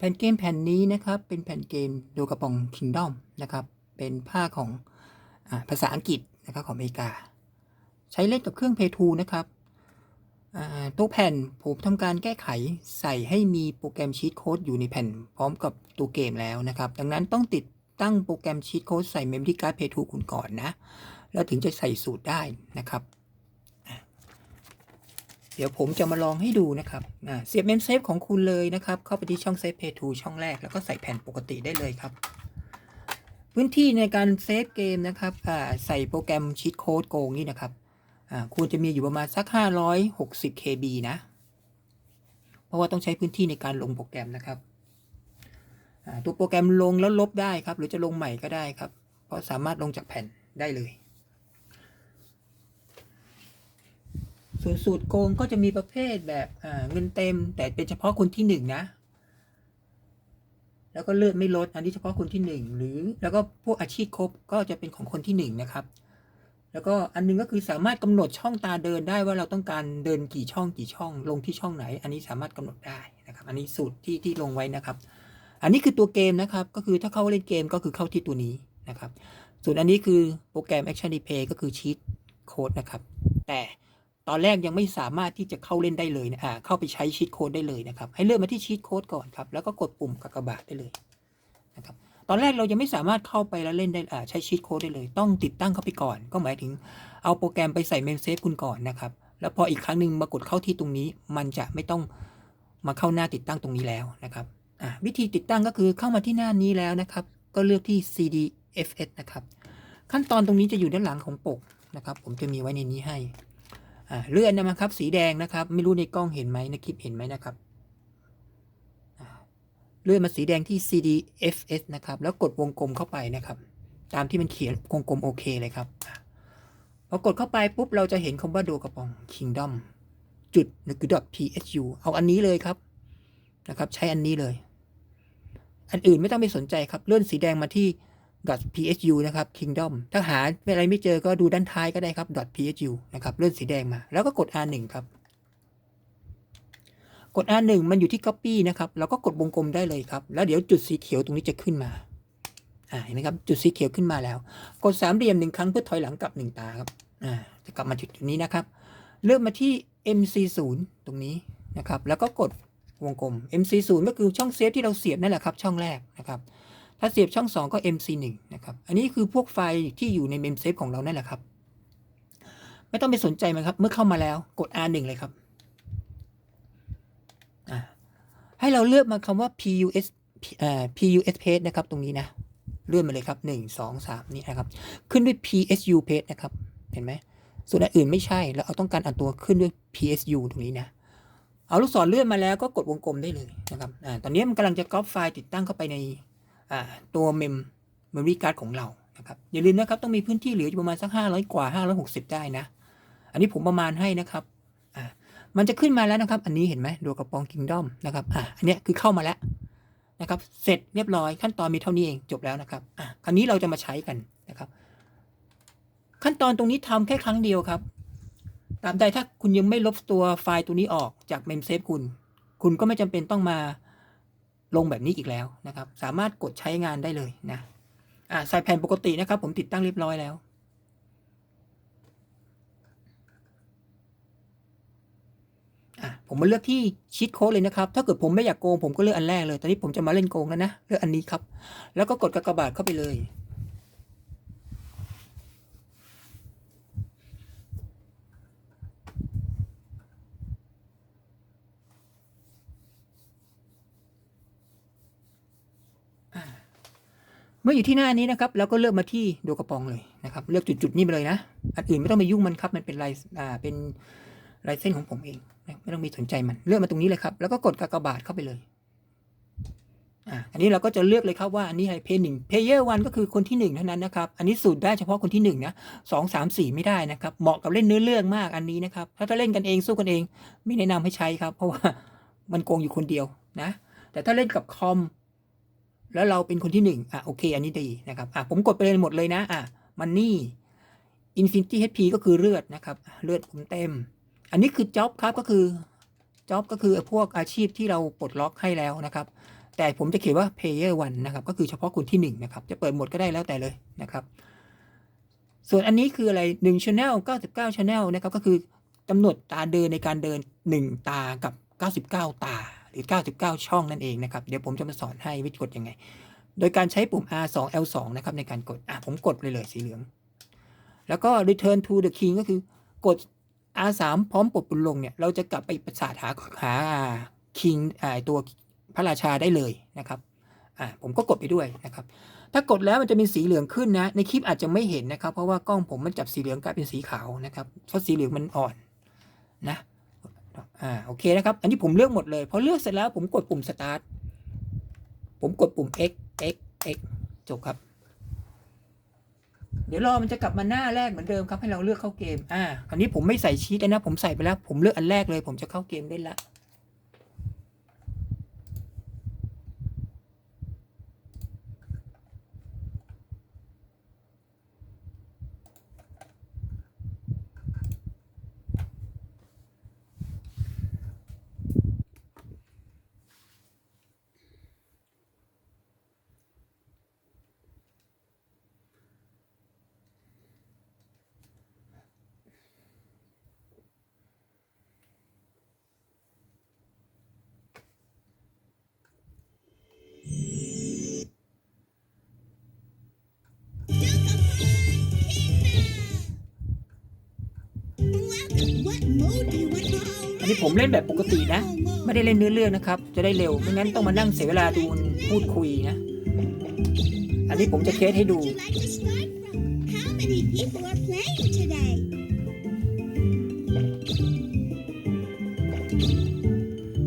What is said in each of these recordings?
แผ่นเกมแผ่นนี้นะครับ เป็นแผ่นเกมโดกระปอง Kingdom นะครับ เป็นภาคของอภาษาอังกฤษนะครับของอเมริกา ใช้เล่นกับเครื่อง Play 2นะครับตัวแผ่นผมทำการแก้ไขใส่ให้มีโปรแกรมชีตโค้ดอยู่ในแผ่นพร้อมกับตัวเกมแล้วนะครับ ดังนั้นต้องติดตั้งโปรแกรมชีตโค้ดใส่ Memory Card Play 2คุณก่อนนะ แล้วถึงจะใส่สูตรได้นะครับ เดี๋ยวผมจะมาลองให้ดูนะครับเสียบเมมเซฟของคุณเลยนะครับ เข้าไปที่ช่องเซฟ Play 2ช่องแรก แล้วก็ใส่แผ่นปกติได้เลยครับ พื้นที่ในการเซฟเกมนะครับใส่โปรแกรมชีตโค้ดโกงนี่นะครับควรจะมีอยู่ประมาณสัก 560 KB นะ เพราะว่าต้องใช้พื้นที่ในการลงโปรแกรมนะครับตัวโปรแกรมลงแล้วลบได้ครับ หรือจะลงใหม่ก็ได้ครับ เพราะสามารถลงจากแผ่นได้เลย ส่วนสูตรโกงก็จะมีประเภทแบบเงินเต็ม แต่เป็นเฉพาะคนที่หนึ่งนะ แล้วก็เลือดไม่ลด อันนี้เฉพาะคนที่หนึ่งหรือแล้วก็พวกอาชีพครบก็จะเป็นของคนที่หนึ่งนะครับ แล้วก็อันหนึงก็คือสามารถกำหนดช่องตาเดินได้ว่าเราต้องการเดินกี่ช่องกี่ช่อง ลงที่ช่องไหน อันนี้สามารถกำหนดได้นะครับ อันนี้สูตรที่ที่ลงไว้นะครับ อันนี้คือตัวเกมนะครับ ก็คือถ้าเข้าเล่นเกมก็คือเข้าที่ตัวนี้นะครับ ส่วนอันนี้คือโปรแกรม Action Replay ก็คือชีตโค้ดนะครับ แต่ ตอนแรกยังไม่สามารถที่จะเข้าเล่นได้เลยนะอ่าเข้าไปใช้ชีตโค้ดได้เลยนะครับ ให้เลือกมาที่ชีตโค้ดก่อนครับ แล้วก็กดปุ่มกากบาทได้เลยนะครับ ตอนแรกเรายังไม่สามารถเข้าไปแล้วเล่นได้อ่าใช้ชีตโค้ดได้เลย ต้องติดตั้งเข้าไปก่อน ก็หมายถึงเอาโปรแกรมไปใส่เมมเซฟคุณก่อนนะครับ แล้วพออีกครั้งหนึ่งมากดเข้าที่ตรงนี้ มันจะไม่ต้องมาเข้าหน้าติดตั้งตรงนี้แล้วนะครับอ่าวิธีติดตั้งก็คือเข้ามาที่หน้านี้แล้วนะครับ ก็เลือกที่ CDFS นะครับ ขั้นตอนตรงนี้จะอยู่ด้านหลังของปกนะครับ ผมจะมีไว้ในนี้ให้ เลื่อนนะครับ สีแดงนะครับ ไม่รู้ในกล้องเห็นไหมในคลิปเห็นไหมนะครับเลื่อนมาสีแดงที่ CDFS นะครับ แล้วกดวงกลมเข้าไปนะครับ ตามที่มันเขียนวงกลมโอเคเลยครับพอกดเข้าไปปุ๊บเราจะเห็นคำว่าโดกระปอง Kingdom จุดหรือ .psu เอาอันนี้เลยครับนะครับ ใช้อันนี้เลย อันอื่นไม่ต้องไปสนใจครับ เลื่อนสีแดงมาที่ .psu นะครับ kingdom ถ้าหาอะไรไม่เจอก็ดูด้านท้ายก็ได้ครับ .psu นะครับเลื่อนสีแดงมา แล้วก็กด r1 ครับ กด r1 มันอยู่ที่ copy นะครับเราก็กดวงกลมได้เลยครับ แล้วเดี๋ยวจุดสีเขียวตรงนี้จะขึ้นมาอ่าเห็นไหมครับ จุดสีเขียวขึ้นมาแล้ว กดสามเหลี่ยมหนึ่งครั้งเพื่อถอยหลังกลับหนึ่งตาครับอ่าจะกลับมาจุดนี้นะครับ เลือกมาที่ MC0 ตรงนี้นะครับ แล้วก็กดวงกลม MC0 ก็คือช่องเซฟที่เราเสียบนั่นแหละครับ ช่องแรกนะครับ ถ้าเสียบช่อง 2 ก็ MC1 นะครับ อันนี้คือพวกไฟล์ที่อยู่ในเมมเซฟของเรานั่นแหละครับ ไม่ต้องไปสนใจมันครับ เมื่อเข้ามาแล้วกด R1 เลยครับให้เราเลือกมาคำว่า PUS PUS page นะครับ ตรงนี้นะ เลื่อนมาเลยครับ 1 2 3 นี่นะครับ ขึ้นด้วย PSU page นะครับ เห็นไหม ส่วนอันอื่นไม่ใช่ แล้วเอาต้องการอันตัวขึ้นด้วย PSU ตรงนี้นะ เอาลูกศรเลื่อนมาแล้วก็กดวงกลมได้เลยนะครับ อ่า ตอนนี้มันกำลังจะก๊อปไฟล์ติดตั้งเข้าไปใน ตัวเมมเมมรี่การ์ดของเรานะครับอย่าลืมนะครับต้องมีพื้นที่เหลืออยู่ประมาณสัก 500 กว่า 560 ได้นะ อันนี้ผมประมาณให้นะครับมันจะขึ้นมาแล้วนะครับ อันนี้เห็นไหมดวกระปองคิงดอมนะครับอ่าอันนี้คือเข้ามาแล้วนะครับ เสร็จเรียบร้อยขั้นตอนมีเท่านี้เองจบแล้วนะครับอ่าคราวนี้เราจะมาใช้กันนะครับ ขั้นตอนตรงนี้ทำแค่ครั้งเดียวครับตามใดถ้าคุณยังไม่ลบตัวไฟล์ตัวนี้ออกจากเมมเซฟคุณ คุณก็ไม่จำเป็นต้องมา ลงแบบนี้อีกแล้วนะครับ สามารถกดใช้งานได้เลยนะอ่าใส่แผ่นปกตินะครับ ผมติดตั้งเรียบร้อยแล้วผมมาเลือกที่ชีตโค้ดเลยนะครับ ถ้าเกิดผมไม่อยากโกงผมก็เลือกอันแรกเลย ตอนนี้ผมจะมาเล่นโกงแล้วนะ เลือกอันนี้ครับ แล้วก็กดกากบาทเข้าไปเลย เมื่ออยู่ที่หน้านี้นะครับเราก็เลือกมาที่โดกระปองเลยนะครับ เลือกจุดๆนี้ไปเลยนะ อันอื่นไม่ต้องไปยุ่งมันครับมันเป็นลายอ่าเป็นลายเส้นของผมเองไม่ต้องมีสนใจมันเลือกมาตรงนี้เลยครับ แล้วก็กดกากบาทเข้าไปเลยอ่าอันนี้เราก็จะเลือกเลยครับว่าอันนี้ให้เพย์หนึ่งเพย์เยอร์วันก็คือคนที่หนึ่งเท่านั้นนะครับ อันนี้สูตรได้เฉพาะคนที่หนึ่งนะสองสามสี่ไม่ได้นะครับ เหมาะกับเล่นเนื้อเรื่องมากอันนี้นะครับ ถ้าถ้าเล่นกันเองสู้กันเอง ไม่แนะนำให้ใช้ครับ เพราะว่ามันโกงอยู่คนเดียวนะ แต่ถ้าเล่นกับคอม แล้วเราเป็นคนที่หนึ่งอะโอเค อันนี้ดีนะครับอะผมกดไปเลยหมดเลยนะอะมันนี่ Infinity HP ก็คือเลือดนะครับ เลือดผมเต็ม อันนี้คือ job ครับก็คือ job ก็คือพวกอาชีพที่เราปลดล็อกให้แล้วนะครับ แต่ผมจะเขียนว่า player 1นะครับ ก็คือเฉพาะคนที่ 1 นะครับ จะเปิดหมดก็ได้แล้วแต่เลยนะครับ ส่วนอันนี้คืออะไร1 channel 99 channel นะครับ ก็คือกำหนดตาเดินในการเดิน 1 ตากับ 99 ตา หรือ 99 ช่องนั่นเองนะครับ เดี๋ยวผมจะมาสอนให้วิธีกดยังไง โดยการใช้ปุ่ม R2 L2 นะครับในการกด อะผมกดไปเลยสีเหลือง แล้วก็ return to the king ก็คือกด R3 พร้อมปลดปุ่มลงเนี่ย เราจะกลับไปประสาทหาหา king อ่าตัวพระราชาได้เลยนะครับ อ่าผมก็กดไปด้วยนะครับ ถ้ากดแล้วมันจะมีสีเหลืองขึ้นนะ ในคลิปอาจจะไม่เห็นนะครับ เพราะว่ากล้องผมมันจับสีเหลืองกลายเป็นสีขาวนะครับ เพราะสีเหลืองมันอ่อนนะ อ่าโอเคนะครับ อันนี้ผมเลือกหมดเลยพอเลือกเสร็จแล้วผมกดปุ่ม start ผมกดปุ่ม x x x จบครับ เดี๋ยวรอมันจะกลับมาหน้าแรกเหมือนเดิมครับให้เราเลือกเข้าเกม อ่าอันนี้ผมไม่ใส่ชีตนะ ผมใส่ไปแล้ว ผมเลือกอันแรกเลย ผมจะเข้าเกมได้ละ อันนี้ผมเล่นแบบปกตินะ ไม่ได้เล่นเนื้อเรื่องนะครับ จะได้เร็ว ไม่งั้นต้องมานั่งเสียเวลาดูพูดคุยนะ อันนี้ผมจะเทสให้ดู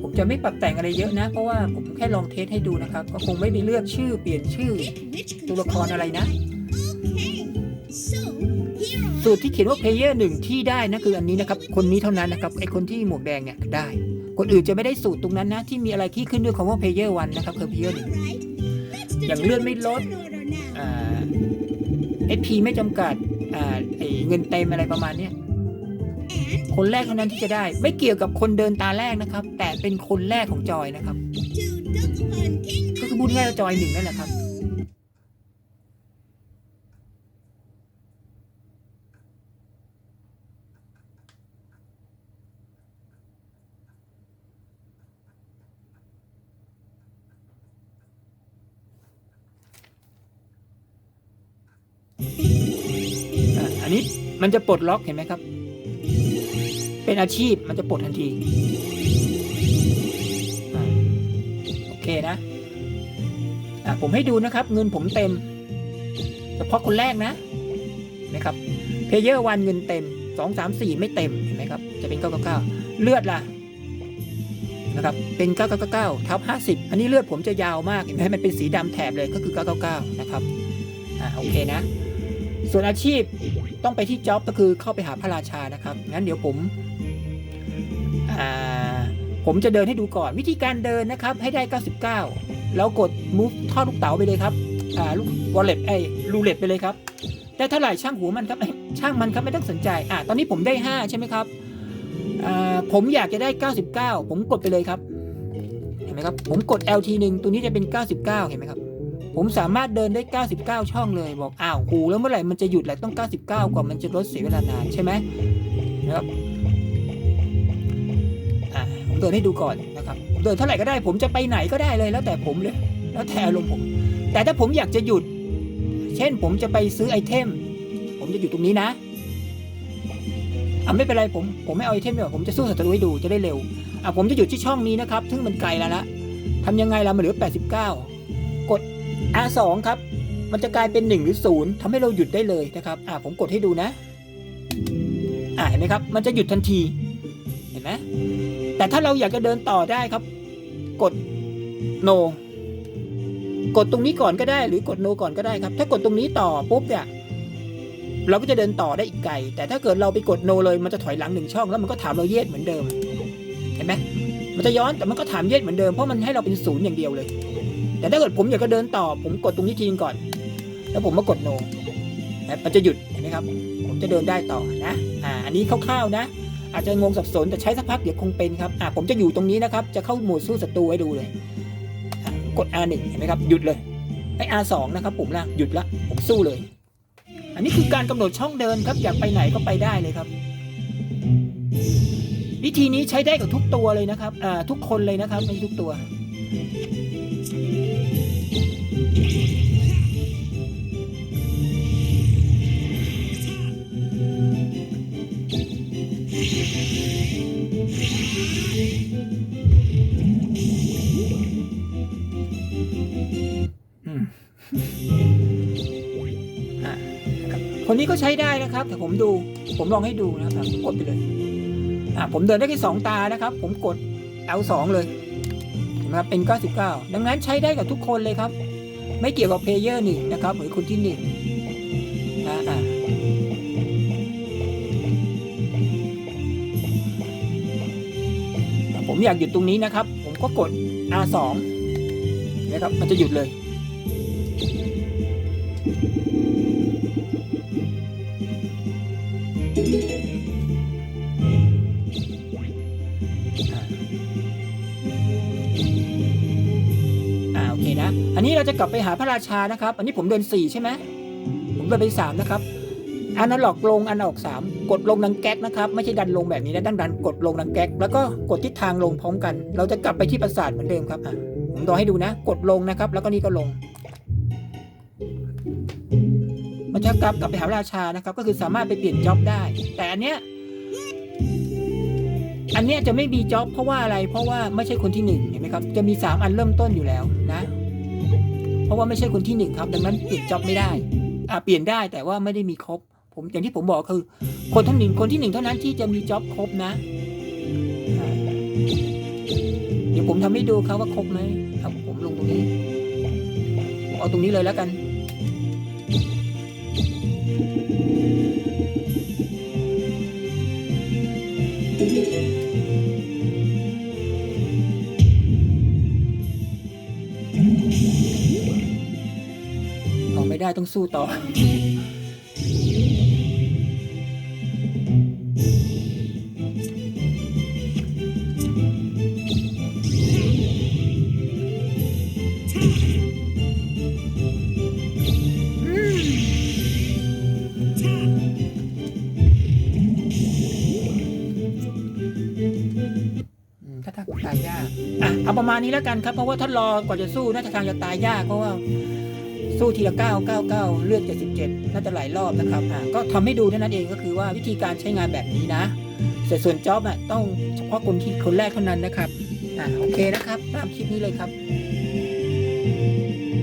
ผมจะไม่ปรับแต่งอะไรเยอะนะ เพราะว่าผมแค่ลองเทสให้ดูนะครับ ก็คงไม่ไปเลือกชื่อเปลี่ยนชื่อตัวละครอะไรนะ สูตรที่เขียนว่า player หนึ่งที่ได้นะคืออันนี้นะครับ คนนี้เท่านั้นนะครับไอคนที่หมวกแดงเนี่ยได้ คนอื่นจะไม่ได้สูตรตรงนั้นนะ ที่มีอะไรที่ขึ้นด้วยคำว่า player 1นนะครับคือ player หนึ่งอย่างเลื่อนไม่ลดเอ่า SP ไม่จำกัดเงินเต็มอะไรประมาณเนี้ยคนแรกเท่านั้นที่จะได้ ไม่เกี่ยวกับคนเดินตาแรกนะครับ แต่เป็นคนแรกของจอยนะครับ ก็คือพูดง่ายๆว่าจอยหนึ่งนั่นแหละครับ มันจะปลดล็อกเห็นไหมครับ เป็นอาชีพมันจะปลดทันทีอะโอเคนะอะผมให้ดูนะครับ เงินผมเต็มเฉพาะคนแรกนะนะครับเพเยอร์วันเงินเต็มสองสามสี่ไม่เต็มเห็นไหมครับ จะเป็นเก้าเก้าเก้าเลือดล่ะนะครับเป็นเก้าเก้าเก้าทับห้าสิบอันนี้เลือดผมจะยาวมากเห็นไหมมันเป็นสีดำแถบเลยก็คือเก้าเก้าเก้านะครับ อ่า โอเคนะ ส่วนอาชีพต้องไปที่จ็อบก็คือเข้าไปหาพระราชานะครับ งั้นเดี๋ยวผมผมจะเดินให้ดูก่อน วิธีการเดินนะครับให้ได้ 99 แล้วกด move ทอดลูกเต๋าไปเลยครับอ่าลูกวอลเล็ตไอ้รูเล็ตไปเลยครับได้เท่าไหร่ช่างหัวมันครับช่างมันครับไม่ต้องสนใจอ่าตอนนี้ผมได้ 5 ใช่ไหมครับอ่าผมอยากจะได้ 99 ผมกดไปเลยครับ เห็นไหมครับ ผมกด LT หนึ่งตัวนี้จะเป็น 99 เห็นไหมครับ ผมสามารถเดินได้ 99 ช่องเลยบอกอ้าวหูแล้วเมื่อไหร่มันจะหยุดแหละต้อง 99 กว่ามันจะลดเสียเวลานานใช่ไหมนะครับอ่าผมเดินให้ดูก่อนนะครับผมเดินเท่าไหร่ก็ได้ ผมจะไปไหนก็ได้เลยแล้วแต่ผมเลย แล้วแต่อารมณ์ผม แต่ถ้าผมอยากจะหยุด เช่นผมจะไปซื้อไอเทม ผมจะอยู่ตรงนี้นะอะไม่เป็นไรผมผมไม่เอาไอเทมเดี๋ยวาผมจะสู้ศัตรูให้ดูจะได้เร็วอะผมจะหยุดที่ช่องนี้นะครับซึ่งมันไกลแล้วละทำยังไงล่ะมันเหลือ 89 R2 ครับ มันจะกลายเป็น1หรือ0ทำให้เราหยุดได้เลยนะครับ อ่าผมกดให้ดูนะ อ่าเห็นไหมครับ มันจะหยุดทันที เห็นไหมแต่ถ้าเราอยากจะเดินต่อได้ครับ กด no กดตรงนี้ก่อนก็ได้ หรือกด no ก่อนก็ได้ครับ ถ้ากดตรงนี้ต่อปุ๊บเนี่ยเราก็จะเดินต่อได้อีกไกล แต่ถ้าเกิดเราไปกด no เลยมันจะถอยหลังหนึ่งช่อง แล้วมันก็ถามเราเยสเหมือนเดิม เห็นไหมมันจะย้อนแต่มันก็ถามเยสเหมือนเดิมเพราะมันให้เราเป็นศูนย์อย่างเดียวเลย แต่ถ้าเกิดผมอยากจะเดินต่อ ผมกดตรงนี้ทีนึงก่อน แล้วผมมากดโนนะมันจะหยุดเห็นไหมครับ ผมจะเดินได้ต่อนะอ่าอันนี้คร่าวๆนะ อาจจะงงสับสนแต่ใช้สักพักเดี๋ยวคงเป็นครับอ่าผมจะอยู่ตรงนี้นะครับ จะเข้าโหมดสู้ศัตรูให้ดูเลยกด R1 เห็นไหมครับหยุดเลยไอ้ R2 นะครับปุ่มล่างหยุดละผมสู้เลย อันนี้คือการกำหนดช่องเดินครับอยากไปไหนก็ไปได้เลยครับ วิธีนี้ใช้ได้กับทุกตัวเลยนะครับอ่าทุกคนเลยนะครับไม่ทุกตัว คนนี้ก็ใช้ได้นะครับ แต่ผมดู ผมลองให้ดูนะครับกดไปเลยอะผมเดินได้แค่สองตานะครับ ผมกด L2 เลยนะครับเป็น 99 ดังนั้นใช้ได้กับทุกคนเลยครับ ไม่เกี่ยวกับเพลเยอร์นึ่นะครับหรือคนที่หนึ่งนะอะผมอยากหยุดตรงนี้นะครับ ผมก็กด R2 นะครับ มันจะหยุดเลย โอเคนะ อันนี้เราจะกลับไปหาพระราชานะครับ อันนี้ผมเดินสี่ใช่ไหม ผมเดินไปสามนะครับ อันนั้นหลอกลง อันออกสามกดลงดังแก๊กนะครับ ไม่ใช่ดันลงแบบนี้นะ ดันดันกดลงดังแก๊ก แล้วก็กดทิศทางลงพร้อมกัน เราจะกลับไปที่ปราสาทเหมือนเดิมครับ อะ ผมรอให้ดูนะ กดลงนะครับ แล้วก็นี่ก็ลง มันจะกลับกลับไปหาพระราชานะครับ ก็คือสามารถไปเปลี่ยนจ็อบได้ แต่อันเนี้ยอันเนี้ยจะไม่มีจ็อบเพราะว่าอะไร เพราะว่าไม่ใช่คนที่หนึ่งเห็นไหมครับ จะมีสามอันเริ่มต้นอยู่แล้วนะ เพราะว่าไม่ใช่คนที่หนึ่งครับ ดังนั้นเปลี่ยนจ็อบไม่ได้ อ่าเปลี่ยนได้แต่ว่าไม่ได้มีครบ ผมอย่างที่ผมบอกคือ คนที่หนึ่งคนที่หนึ่งเท่านั้นที่จะมีจ็อบครบนะ เดี๋ยวผมทำให้ดูครับว่าครบไหมครับผมลงตรงนี้ ผมเอาตรงนี้เลยแล้วกัน เอาไม่ได้ต้องสู้ต่อ อะเอาประมาณนี้แล้วกันครับ เพราะว่าถ้ารอกว่าจะสู้น่าจะทางจะตายยากเพราะว่าสู้ทีละเก้าเก้าเก้าเลือดเจ็ดสิบเจ็ดน่าจะหลายรอบนะครับอะก็ทำให้ดูนั้นเองก็คือว่าวิธีการใช้งานแบบนี้นะแต่ส่วนจ็อบอะต้องเฉพาะคนที่คนแรกเท่านั้นนะครับอะโอเคนะครับตามคลิปนี้เลยครับ